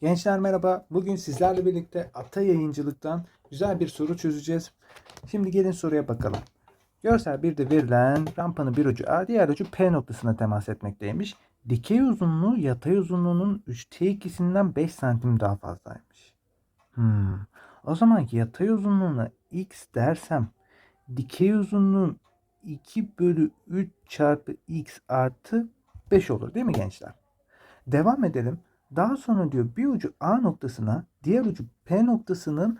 Gençler merhaba. Bugün sizlerle birlikte Ata Yayıncılık'tan güzel bir soru çözeceğiz. Şimdi gelin soruya bakalım. Görsel bir de verilen rampanın bir ucu A, diğer ucu P noktasına temas etmekteymiş. Dikey uzunluğu yatay uzunluğunun 3T ikisinden 5 santim daha fazlaymış. Hmm. O zaman yatay uzunluğuna x dersem dikey uzunluğun 2 bölü 3 çarpı x artı 5 olur değil mi gençler? Devam edelim. Daha sonra diyor bir ucu A noktasına diğer ucu P noktasının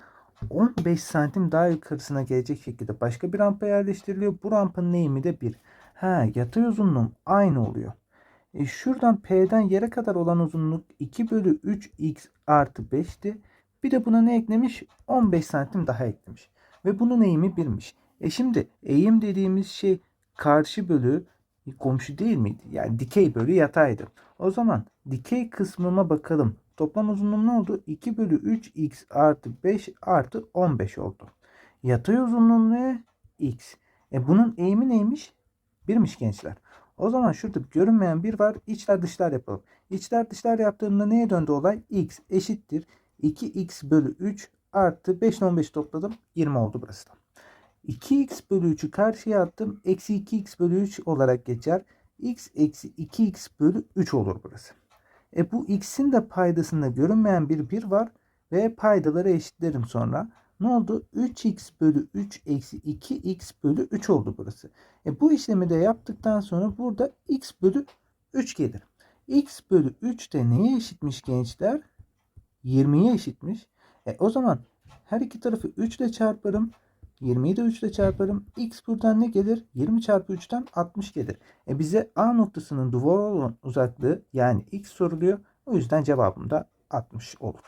15 santim daha yukarısına gelecek şekilde başka bir rampa yerleştiriliyor. Bu rampanın eğimi de 1. Ha yatay uzunluğum aynı oluyor. E şuradan P'den yere kadar olan uzunluk 2 bölü 3x artı 5'ti. Bir de buna ne eklemiş? 15 santim daha eklemiş. Ve bunun eğimi 1'miş. E şimdi eğim dediğimiz şey karşı bölü komşu değil miydi? Yani dikey bölü yataydı. O zaman dikey kısmıma bakalım. Toplam uzunluğum ne oldu? 2 bölü 3x artı 5 artı 15 oldu. Yatay uzunluğum ne? x. E bunun eğimi neymiş? 1'miş gençler. O zaman şurada görünmeyen bir var. İçler dışlar yapalım. İçler dışlar yaptığımda neye döndü olay? x eşittir. 2x bölü 3 artı 5 ile 15 topladım. 20 oldu burası da. 2x bölü 3'ü karşıya attım. Eksi 2x bölü 3 olarak geçer. x eksi 2x bölü 3 olur burası. E bu x'in de paydasında görünmeyen bir 1 var. Ve paydaları eşitlerim sonra. Ne oldu? 3x bölü 3 eksi 2x bölü 3 oldu burası. E bu işlemi de yaptıktan sonra burada x bölü 3 gelir. x bölü 3 de neye eşitmiş gençler? 20'ye eşitmiş. E o zaman her iki tarafı 3 ile çarparım. 20'yi de 3 ile çarparım. X buradan ne gelir? 20 çarpı 3'ten 60 gelir. E bize A noktasının duvara olan uzaklığı yani X soruluyor. O yüzden cevabım da 60 olur.